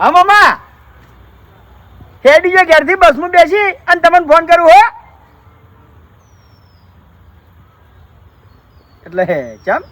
હા, મામા. હે, ડીજે ઘેરથી બસમાં બેસી અને તમને ફોન કરું, હો. એટલે હે, ચમ.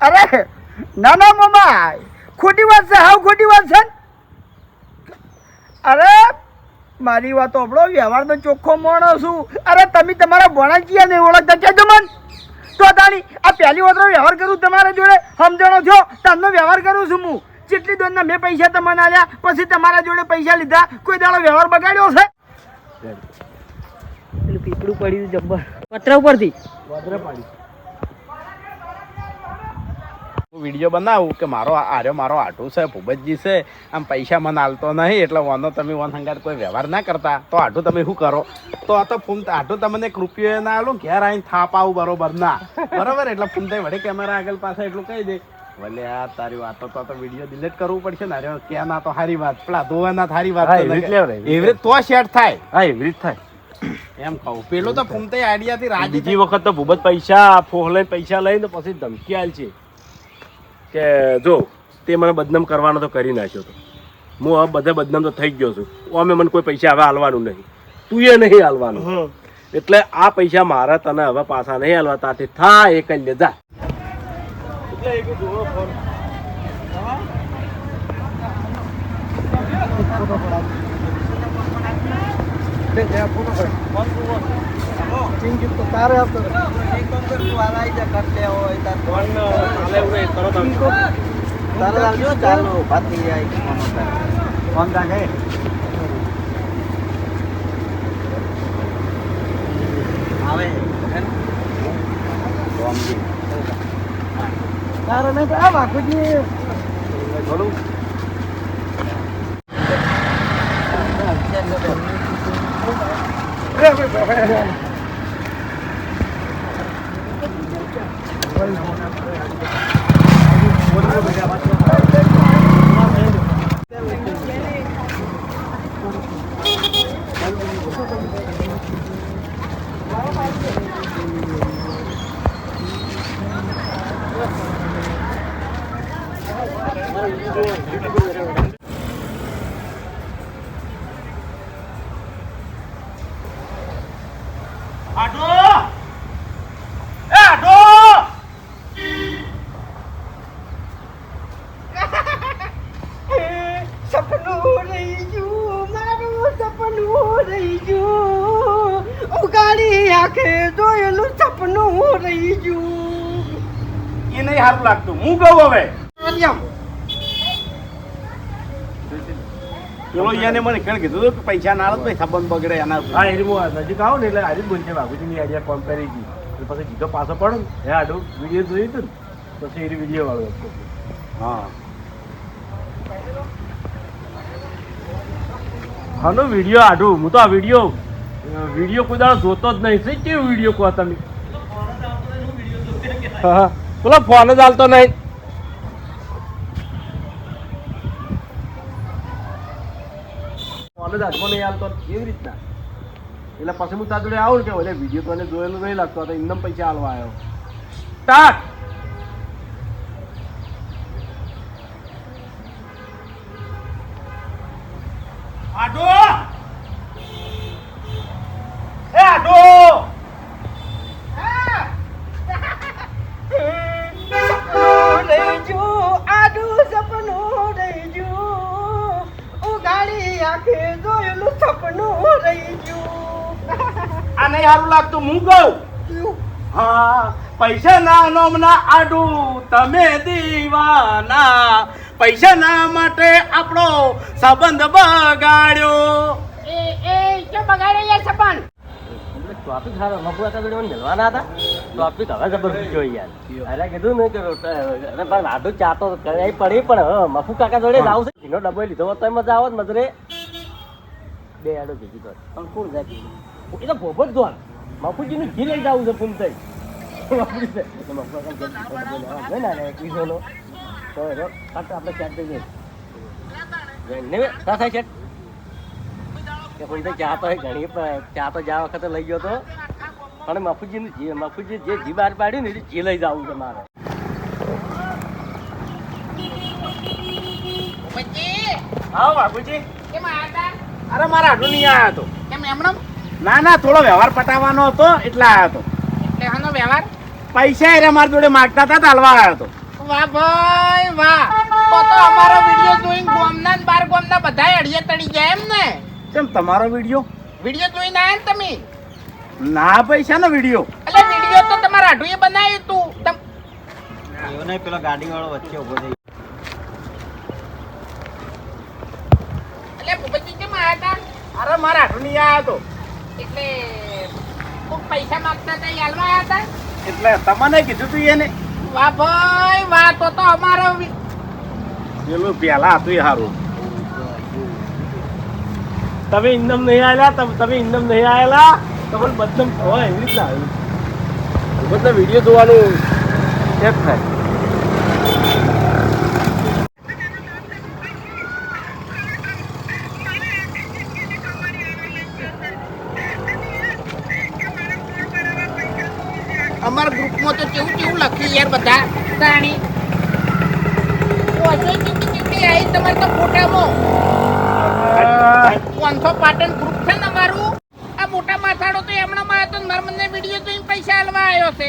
અરે, ના ના, મામા. ખોટી વાત છે, હાવ ખોટી વાત છે. અરે, મારી વાત આપણો વ્યવહાર તો ચોખ્ખો માણસ છું. અરે, તમે તમારા ભણાકીયા નહીં ઓળખતા કેજો મન? તો તાણી આ પહેલી વખત વ્યવહાર કરું તમારા જોડે. સમજણો છો? તમને વ્યવહાર કરું છું હું. જેટલી દોરના મેં પૈસા તમને આલ્યા પછી તમારા જોડે પૈસા લીધા. કોઈ દાડો વ્યવહાર બગાડ્યો છે? પેલું પીપળું પડ્યું જબ્બર. પતરા ઉપરથી. હું વીડિયો બનાવું કે મારો આર્યો મારો આટું છે ભૂપતજી છે આમ પૈસા મને આલતો નહીં એટલે વાંધો તમે વન હંગાત કોઈ વ્યવહાર ના કરતા. તો આટું તમે શું કરો? તો આ તો ફૂમ આટું તમને એક રૂપિયો ના આલું ઘેર આવીને થાપ આવું બરોબર ના. બરોબર? એટલે ફૂમ થઈ વડે કેમેરા આગળ પાસે એટલું કહી દે. ભલે આ તારી વાતો તો તો વીડિયો ડિલીટ કરવું પડશે ને અરે ક્યાં ના તો સારી વાત. પેલા ધોવા ના સારી વાત હા, તો સેટ થાય. હા એવી રીત થાય. એમ કહું. પેલો તો ફૂન તે આઈડિયા થી રાજી બીજી વખત તો ભૂબત પૈસા ફોહ લઈને પૈસા લઈને પછી ધમકી આલ છે કે જો તે મને બદનામ કરવાનો તો કરી નાખ્યો તો. હું હવે બધે બદનામ તો થઈ ગયો છું. અમે મને કોઈ પૈસા હવે હાલવાનું નહીં. તું એ નહીં હાલવાનું. એટલે આ પૈસા મારા તને હવે પાછા નહીં હાલવા. તાથી થા એ કઈ લેજા. એટલે એક જોવો ફોન. ફોન હાલે એવું નહીં, તરત આવજો. ફોન રાખે તારે નહીં તો આ બાપુજી થોડું Aduh. નહીં સારું લાગતું. હું કહું હવે. પેલો યાને મને કણ કીધું હતું કે પૈસા ના આવે ભાઈ સંબંધ બગડે એના હા હું નજીક આવું ને એટલે આજે જ બોલશે બાબુજીની આજે કોલ કરી હતી. એટલે પછી જીતો પાછો પડો ને. હે આડું વીડિયો જોયું હતું ને પછી એ વીડિયો વાળો હતો. હા. હાનો વીડિયો આડું. હું તો આ વીડિયો વીડિયો કોઈ દાડો જોતો જ નહીં. છે કેવું વીડિયો કહો તમે? હા, પેલો ફોન જ હાલતો નહીં ફોન જ હાથમાં નહીં હાલતો કેવી રીતના એટલે પછી હું તાર જોડે આવું કે ઓલે વીડિયો તો એને જોયેલું નહીં લાગતો તો એમને પૈસા હાલવા આવ્યો સ્ટાર્ટ નહીં સારું લાગતું. હું કહું? હા પૈસા ના નોમના આડું તમે દીવાના. પૈસા ના માટે આપણો સંબંધ બગાડ્યો. એ એ કે બગાડે યાર સંબંધ? ટોપિક સારો. હતા. ટોપિક હવે જબરદસ્ત જોઈ યાર. અરે કીધું ને કે રોટ- અરે પણ ચાતો કરાઈ પડી પણ મફુ કાકા જોડે આવશે ઘીનો ડબ્બો લીધો તો મજા આવત મજરે. બે આડો ભેગી પણ કોણ જાય? એ તો ભોગો જ ધોન બાપુજીનું ઘી લઈ જવું છે ફૂમ થઈ. આપણે ચેટ થઈ જઈએ થાય ચા તો ચા તો જ્યાં વખતે લઈ ગયો હતો પણ મફુજીનું મફુજી જે જી પાડ્યું ને એ જી લઈ જવું છે મારે. હા અરે મારા આટલું નહીં આવ્યા ના ના થોડો વ્યવહાર પટાવવાનો હતો એટલે આવ્યો હતો. એટલે આનો વ્યવહાર? પૈસા એ મારી જોડે માગતા હતા તાલવા આવ્યો હતો. વાહ ભાઈ વાહ. તો તો અમારો વિડિયો જોઈને ગોમના ને બાર ગોમના બધાય અડિયે તળી ગયા એમ ને? કેમ તમારો વીડિયો? વિડિયો જોઈને આયા ને તમે? ના પૈસા નો વીડિયો. એટલે વિડિયો તો તમારા આઢુએ બનાવ્યું તું. તમ એટલે ભૂપતજી કેમ આવ્યા હતા અરે મારા આટલું નહીં આવ્યા હતો એટલે કોક પૈસા માંગતા હતા હાલવા આયા તા એટલે તમને કીધું તું એને? વાહ ભાઈ વાહ તો તો અમારો વિ- પેલું પેલા હતું એ સારું તમે ઇન્દમ નહીં આવેલા તમે તમે ઇન્દમ નહીં આવેલા તમને બદનામ હોય એવી રીતના આવ્યું. બધા વીડિયો જોવાનું એક થાય? અમારા ગ્રુપમાં તો કેવું કેવું લખ્યું યાર બધા? તાણી. આવી તમારે તો ફોટામાં પાંચસો પાટણ ગ્રુપ છે ને અમારું? આ મોટા માથાડો તો એમણામાં હતો ને મારા મને વીડિયો જોઈને પૈસા હાલવા આવ્યો છે.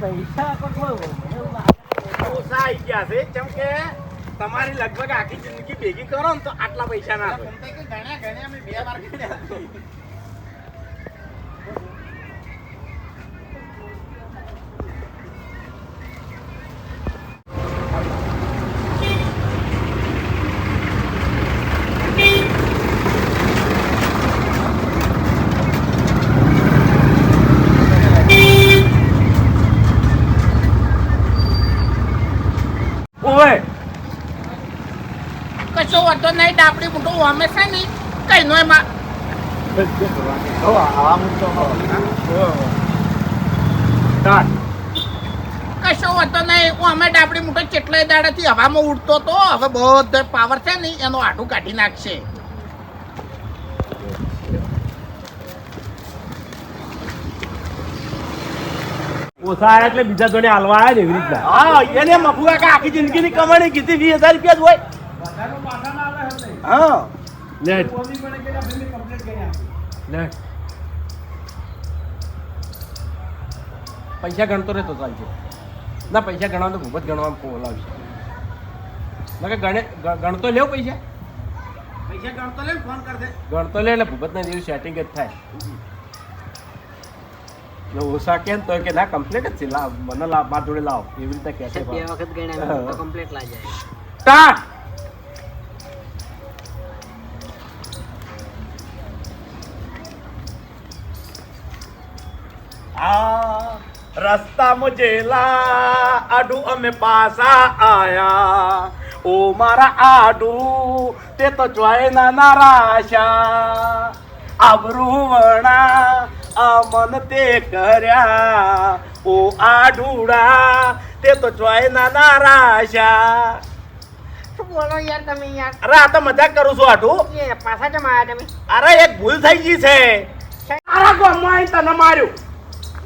પૈસા ઓછા આવી ગયા છે કેમ કે તમારી લગભગ આખી જિંદગી ભેગી કરો ને તો આટલા પૈસા ના ગણ્યા ગણ્યા બે વાર ગણ્યા ઓવે કશો વાંધો નહીં ડાબડી મોટું હંમેશા નહીં કઈ નો એમાં. કશો વાંધો નહીં હું અમે ડાબડી મોટો કેટલાય દાડાથી હવામાં ઉડતો તો હવે બધો પાવર છે ને એનો આટું કાઢી નાખશે. ઓછા એટલે બીજા જોડે હાલવા આવ્યા ને એવી રીતના. હા એને મફુ કાકા આખી જિંદગીની કમાણી કીધી વીસ હજાર રૂપિયા જ હોય. હા. પૈસા ગણતો રહેતો ચાલશે. ના પૈસા ગણવા તો ખૂબ જ ગણવા બોલાવશે ના કે ગણે ગણતો લેવ પૈસા? પૈસા ગણતો લે ફોન ગણતો લે એટલે ભૂપતના જેવું સેટિંગ જ થાય. જો ઓછા કેમ તો કે ના કમ્પ્લીટ જ છે. લાવ મને લાવ મારા જોડે લાવ. એવી રીતે કે છે બે વખત ગણ્યા તો કમ્પ્લીટ લાઈ જાય સ્ટાર્ટ આ રસ્તામાં જેલા આડુ અમે પાસા આયા. ઓ મારા આડુ તે તો જોય ના નારાશા. આબરૂ વણા આ મન તે કર્યા. ઓ આડુડા તે તો જોય ના નારાશા. બોલો યાર તમે યાર. અરે આ તો મજાક કરું છું આટું. એ પાછા આવ્યા તમે? અરે એક ભૂલ થઈ ગઈ છે. ગામમાં આવીને તને માર્યું.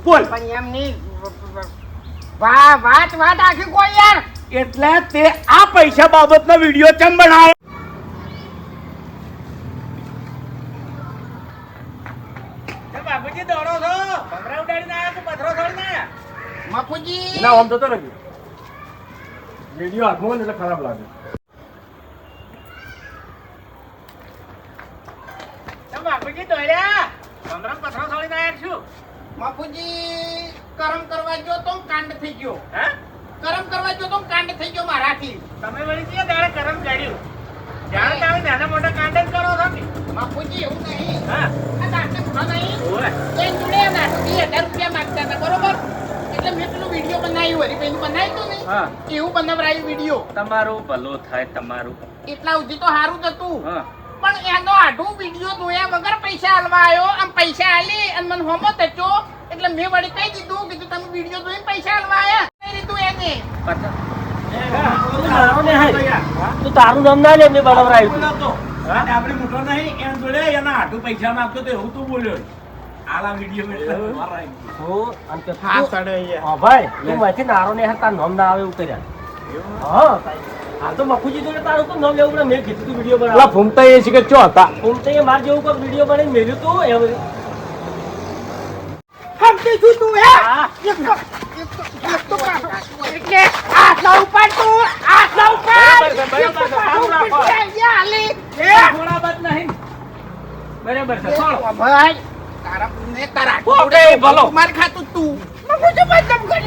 બોલ. પણ એમની નહીં વાત વાત આખી કોઈ યાર. એટલે તે આ પૈસા બાબતનો વીડિયો કેમ બનાવે? બાપુજી દોડો છો. ભમરા ઉડાડીને આવ્યા તો પથરો છોડીને આવ્યા મફુજી. ના આમ થતો નથી વીડિયો હાથમાં ને એટલે ખરાબ લાગે. બાપુજી દોડ્યા. ભમરા પથરો છોડીને આવ્યા છું? મફુજી કરમ કરવા ગયો તો કાંડ થઈ ગયો. હે? કરમ કરવા ગયો તો કાંડ થઈ ગયો મારાથી. તમે વળી કે દાડે કરમ કાઢ્યું જાણ તમે નાના મોટા કાંડ જ કરો છો બાપુજી એવું નહીં. હા. આ કાંડ મોટો નહીં. ઓય. એ જોડે નાખી હજાર રૂપિયા માંગતા હતા બરોબર? એટલે મેં પેલું વીડિયો બનાવ્યું હરી પેલું બનાવ્યું હતું હા. ને એવું બનાવરાયું વીડિયો. તમારું ભલું થાય તમારું. એટલા સુધી તો સારું જ હતું. હા. પણ એનો આઢો વીડિયો જોયા વગર પૈસા હાલવા આવ્યો આમ પૈસા હાલી અને મને હોમો તચો એટલે મેં વળી કહી દીધું કે તમે વીડિયો જોઈને પૈસા હાલવા આવ્યા કઈ રીતું એને? તું નાનો ને હાય. તું તારું નામ ના લે મેં બનાવરાયું તું. હા, મોટો નહીં એમ જોડે એના હાટુ પૈસા નાખતો તો એવું તું બોલ્યો. આલા વીડિયો એટલે મારા હું અને હા તું- સડે અહીંયા. હા ભાઈ તું માંથી નારો ને હાર નામ ના આવે એવું કર્યા. હા હા તો મફુજી જોડે તારું તો નામ લેવું પડે. મેં કીધું તું વીડિયો બનાવ. ફૂમતા એ છે કે ચો હતા? હું એ માર જેવું કોઈ વીડિયો બનાવીને મેલ્યું તું? એમ સમજી છું તું હે? એક તો એક તો એક તો પાછો. એટલે આટલા ઉપર તું આટલા ઉપર. બરાબર છે, નહીં. બરાબર ચાલો ભાઈ તારા ને તારા ભલો. માર ખાતું તું. મગું તો કરી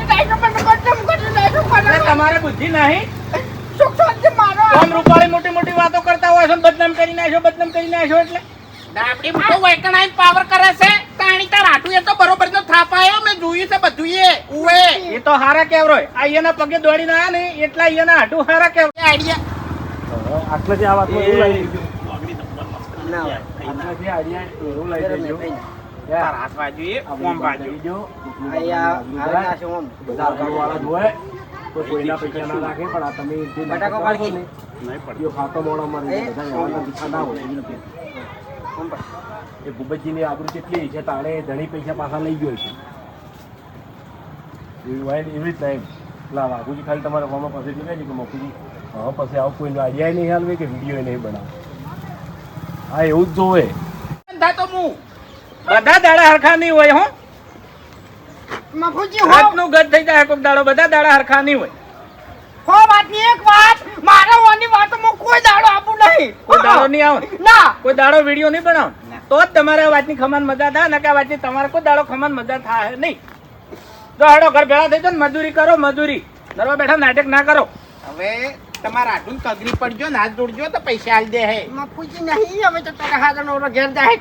નાખ્યો, મને કરી નાખ્યો, તમારે બુદ્ધિ નહીં. સુખ શાંતિ મારો આમ રૂપાળી મોટી મોટી વાતો કરતા હોય છે બદનામ કરી નાખ્યો બદનામ કરી નાખ્યો એટલે? ડાબડી મોટો વૈકણાઈ પાવર કરે છે. તાણી તાર આટું એ તો બરોબર નો થાપાયો મેં જોયું છે બધું એ ઉવે. એ તો હારા કેવરોય આ એના પગે દોડીને આયા ને એટલા એના હાટું હારા કેવરો આઈડિયા. આટલેથી આ વાતમાં એવું લાગી ના હોય. આટલેથી આઈડિયા એવું લાગી ગયું. તાર હાથ બાજુ એ કોમ બાજુ અહીંયા આવી નાખ્યો બધા જ કોઈ કોઈના પૈસા ના રાખે પણ આ તમે જે બટાકો. કરો ને, એ ખાતો મોડો મારી બધા ના હોય. એ ભૂપતજીની આબરૂ કેટલી છે તાણે ધણી પૈસા પાછા લઈ ગયો છે. એવી હોય એવી રીતના એમ. પેલા વાઘુજી ખાલી તમારે ફોનમાં પાસે જોડે છે કે મફુજી હવે પછી આવું કોઈ આઈડિયા નહીં હાલવે કે વીડિયો નહીં બનાવે. હા એવું જ જોવે. ધંધા તો હું બધા દાડા હરખા નહીં હોય હો. મફુજી હો. હાથનું ગત થઈ જાય કોઈક દાડો બધા દાડા હરખા નહીં હોય. હો વાતની એક વાત મારા વાની વાતોમાં કોઈ દાડો આપું નહીં. કોઈ દાડો નહીં આવે ના. કોઈ દાડો વીડિયો નહીં બનાવો તો જ તમારે વાતની ખમાન મજા થાય ને કે વાતની તમારે કોઈ દાડો ખમાન મજા થાય નહીં. જો હેડો ઘર ભેળા થઈ જાય ને મજૂરી કરો મજૂરી. દરવા બેઠા નાટક ના કરો. હવે તમારા આટું કગરી પડજો ને હાથ જોડજો તો પૈસા આલી દે હે. મફુજી નહીં હવે તો તારા હાથ ઘેર જાય.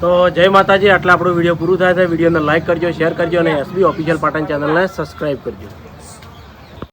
તો જય માતાજી, આટલા આપણું વીડિયો પૂરું થાય છે વિડીયોને લાઈક કરજો શેર કરજો અને એસબી ઓફિશિયલ પાટણ ચેનલને સબસ્ક્રાઈબ કરજો.